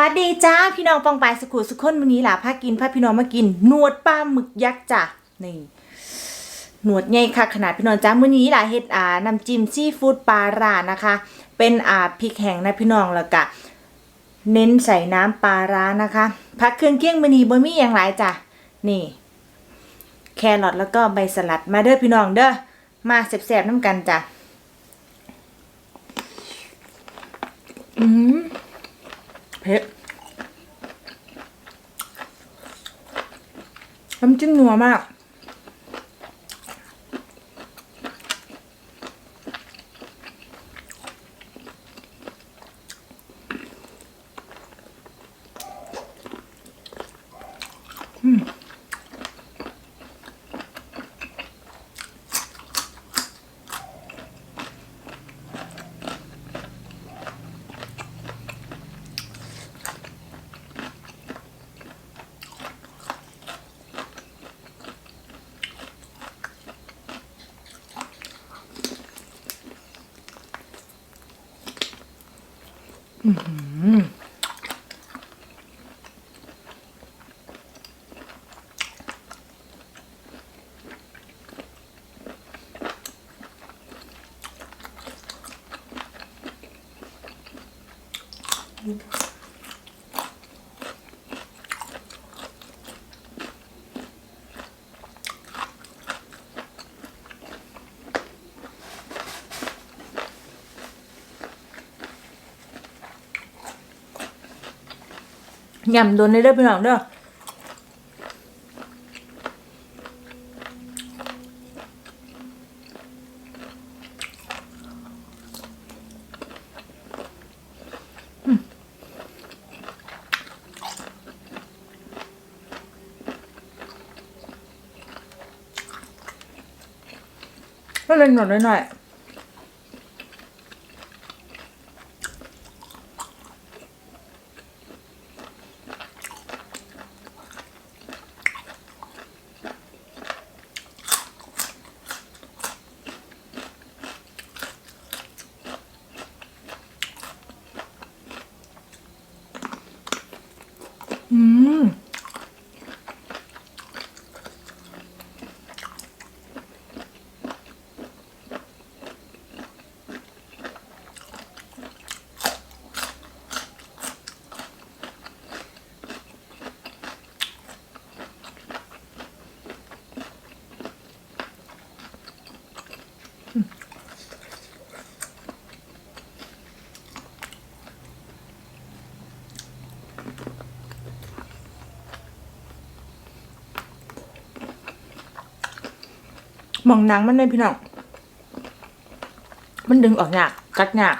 วัสดีจ้าพี่น้องปองปายสุขุสุขคนวันนี้ล่ะพากินพาพี่น้องมากินหนวดปลาหมึกยักษ์จ้ะนี่หนวดใหญ่ค่ะขนาดพี่น้องจ้ามื้อนี้ล่ะเฮ็ดอ่าน้ำจิ้มซีฟู้ดปลาร่านะคะ เป็นอ่าพริกแห้งนะพี่น้องแล้วก็เน้นใส่น้ำปลาร้านะคะผักเครื่องเคียงมื้อนี้บ่มีอย่างหลายจ้ะนี่ แครอทแล้วก็ใบสลัดมาเด้อพี่น้องเด้อมาแซ่บๆน้ำกันจ้ะอืม เผ็ดน้ำจิ้มนัวมาก อืม ยำโดนได้เด้อพี่น้องเด้ออืมก็เล่นหน่อยหน่อยอืม มองหนังมันเลยพี่น้อง มันดึงออกยากกัดยาก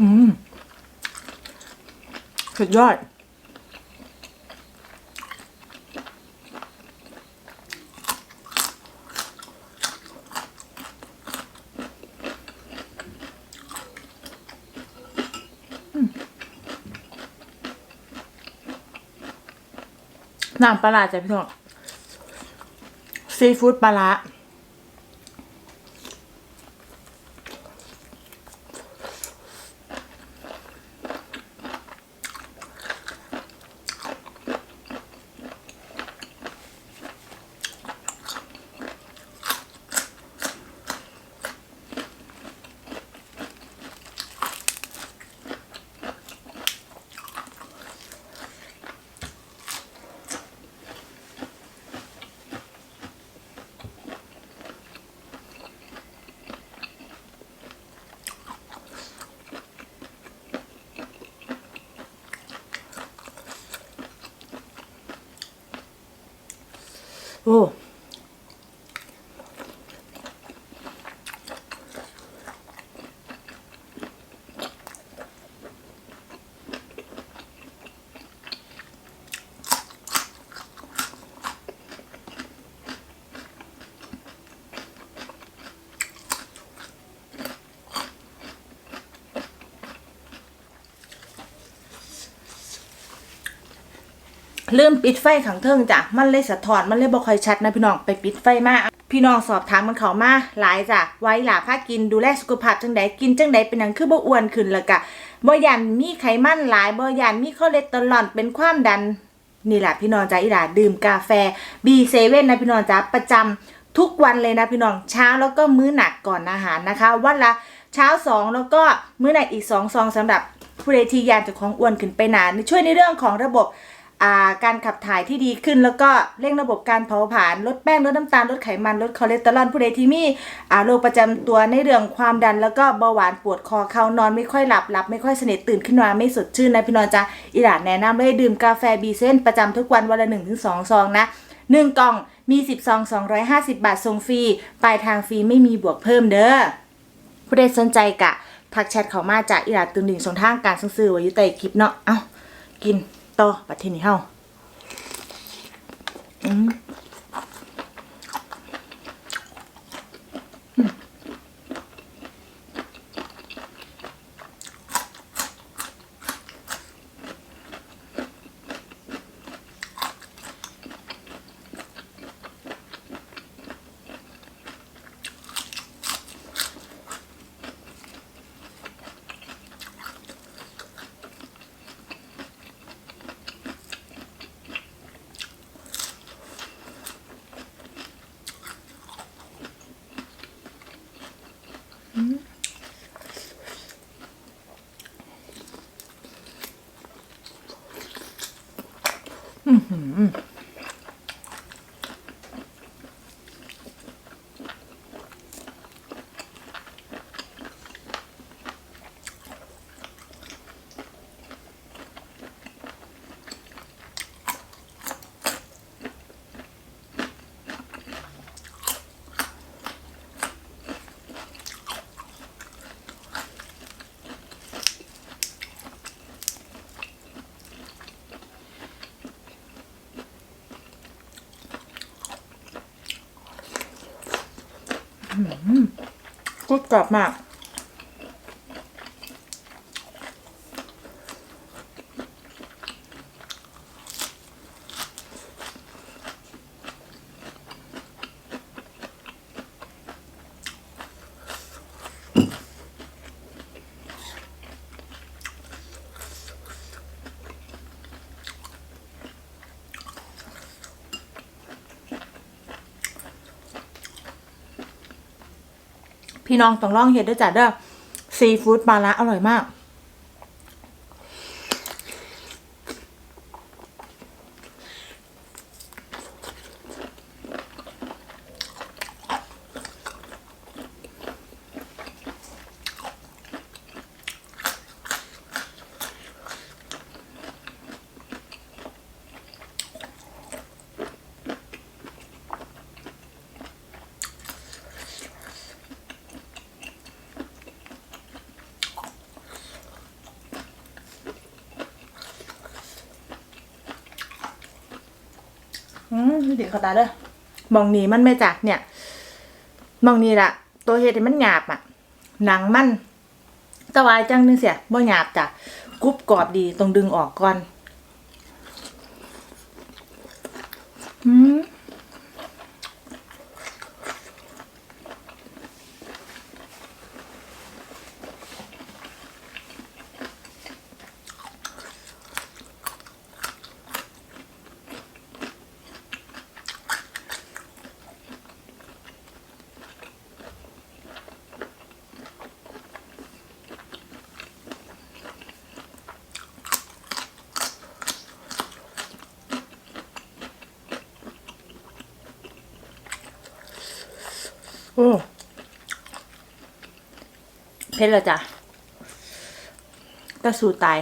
อืม สุดยอด น้ำปลาร้าจ้ะพี่น้องซีฟู้ดปลาร้า โลืมปิดไฟขังเทิงจ้ะ มันเลยสะท้อน มันเลยบ่ค่อยชัดนะพี่น้อง ไปปิดไฟมา พี่น้องสอบถามมันเขามาหลายจ้ะ ไว้หล่าพากินดูแลสุขภาพจังใดกินจังใดเป็นหยังคือบ่อ้วนขึ้นแล้วกะบ่ยันมีไขมันหลายบ่ยันมีคอเลสเตอรอลเป็นความดัน นี่แหละพี่น้องจ้าอีหลาดื่มกาแฟ B7 นนะพี่น้องจ้าประจำทุกวันเลยนะพี่น้องเช้าแล้วก็มื้อหนักก่อนอาหารนะคะ วันละเช้าสองแล้วก็มื้อหนักอีกสองซองสำหรับผู้ใดที่ยากจะของอ้วนขึ้นไปนานช่วยในเรื่องของระบบ การขับถ่ายที่ดีขึ้น แล้วก็เร่งระบบการเผาผลาญลดแป้งลดน้ำตาลลดไขมันลดคอเลสเตอรอลผู้ใดที่มีอ่าโรคประจำตัวในเรื่องความดัน แล้วก็เบาหวานปวดคอเขานอนไม่ค่อยหลับหลับไม่ค่อยสนิทตื่นขึ้นมาไม่สดชื่นนะพี่นองจ้าอีหลานแนะนำเลยดื่มกาแฟบีเซนประจำทุกวันวันละ1-2ถึงซองนะ1กล่องมี10ซอง250 บาทส่งฟรีปลายทางฟรีไม่มีบวกเพิ่มเด้อผู้ใดสนใจกะทักแชทเขามาจากอีหลาตึงดิ่งช่องทางการซื้อไว้อยู่ใต้คลิปเนาะเอ้ากิน ต่อบัดเทนี้เฮาอืม กรุบกรอบมาก พี่น้องต้องลองเห็ดด้วยจ้ะเด้อซีฟู้ดปลาละอร่อยมาก อืม เดี๋ยวเขาตาเด้อมองนี้มันไม่จักเนี่ยมองนี่ละตัวเห็ดมันหยาบอะ หนังมันตะวายจังนึงเสียบ่หยาบจ้ะกรุบกรอบดีต้องดึงออกก่อน อ้เผ็ดละจ้ะก็สู่ตาย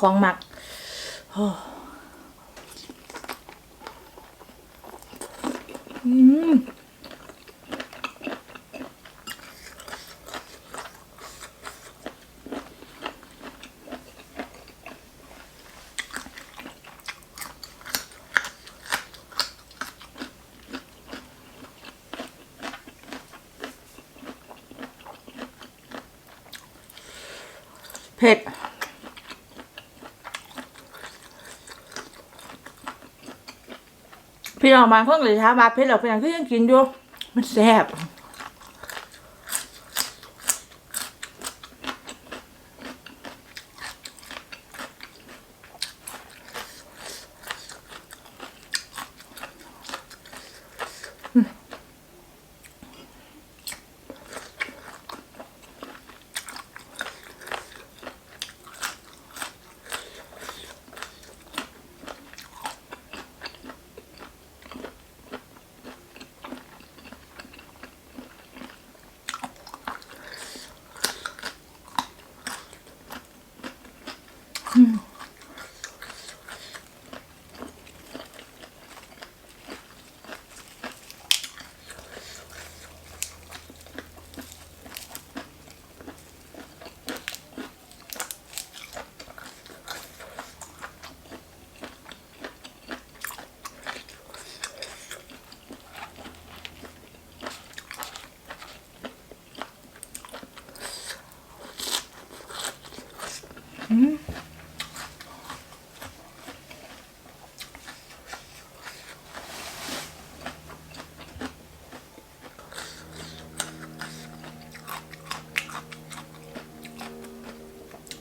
ของหมักโอ้อืม เผ็ด พี่น้องบางคนเลยช้ามาเผ็ดหราเป็นอย่างที่ยังกินอยู่ มันแซ่บ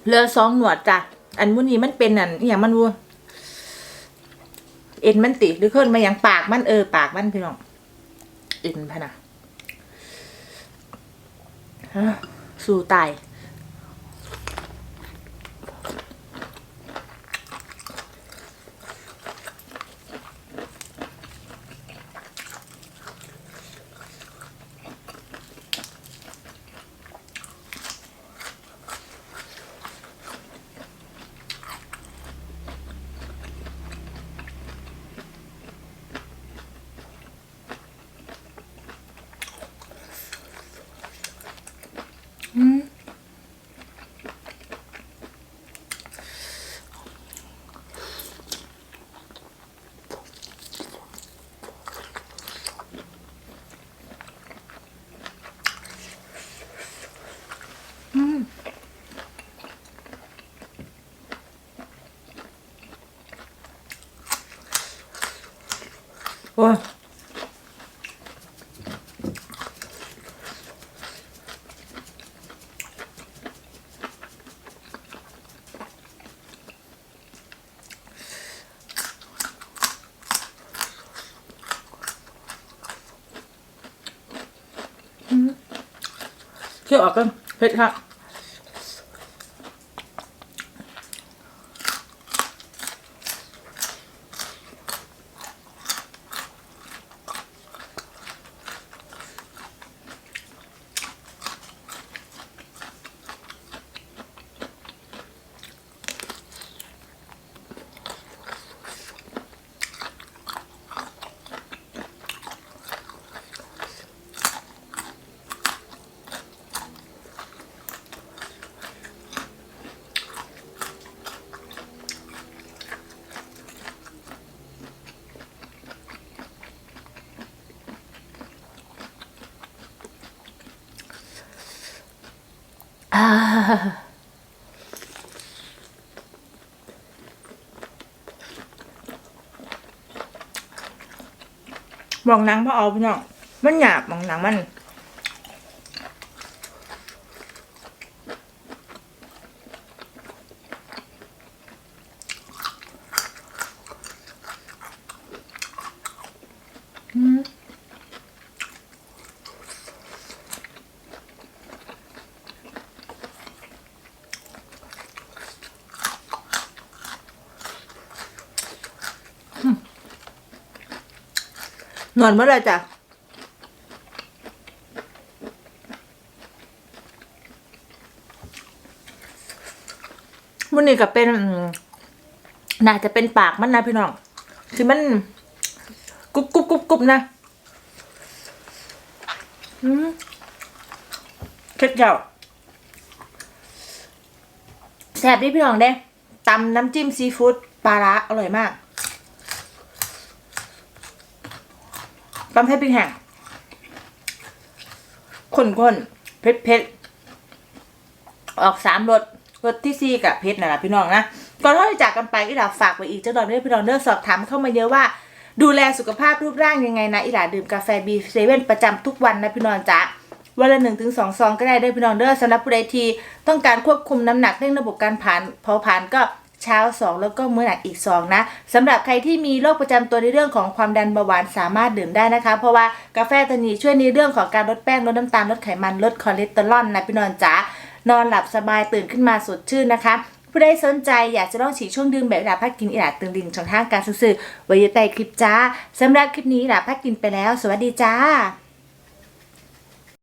เหลือสองหนวดจ้ะอันมุนี้มันเป็นอันอย่างมันวัวเอ็นมันติดหรือขึ้นมาอย่างปากมันเออปากมันพี่น้องเอ็นพะนะฮะสู่ตาย โอ้ยเคี่ย มองหนังพอเอาพี่น้องมันหยาบมองหนังมัน นอนเมื่อไรจ้ะมันนี่ก็เป็นน่าจะเป็นปากมันนะพี่น้อง คือมันกรุบกรุบกรุบกรุบนะอืมเผ็ดเจ้าแซ่บดิพี่น้องเด้ตำน้ำจิ้มซีฟู้ดปลาร้าอร่อยมาก ตำให้พริกแห้งข้นๆเผ็ดเผ็ดๆออกสามรสรสที่สี่กับเผ็ดนะล่ะพี่น้องนะก่อนที่จะจากกันไปอีหลาฝากไว้อีกเจ้าดอกเด้อพี่น้องเด้อสอบถามเข้ามาเยอะว่าดูแลสุขภาพรูปร่างยังไงนะอีหลาดื่มกาแฟบีเซเว่นประจำทุกวันนะพี่น้องจ๊ะวันละหนึ่งถึงสองซองก็ได้เด้อพี่น้องเด้อสำหรับผู้ใดที่ต้องการควบคุมน้ำหนักเร่งระบบการผ่านเผาผลาญก็ เช้าสองแล้วก็มื้อหนักอีกสองนะสำหรับใครที่มีโรคประจำตัวในเรื่องของความดันเบาหวานสามารถดื่มได้นะคะ เพราะว่ากาแฟตัวนี้ช่วยในเรื่องของการลดแป้งลดน้ำตาลลดไขมันลดคอเลสเตอรอลนะพี่นองจ๋านอนหลับสบายตื่นขึ้นมาสดชื่นนะคะ ผู้ใดสนใจอยากจะลองฉีดช่วงดื่มแบบหลาพักกินอีหลาตึงดิงช่องทางการสื่อไว้ยใต้คลิปจ้าสำหรับคลิปนี้หลาพักกินไปแล้ว สวัสดีจ้า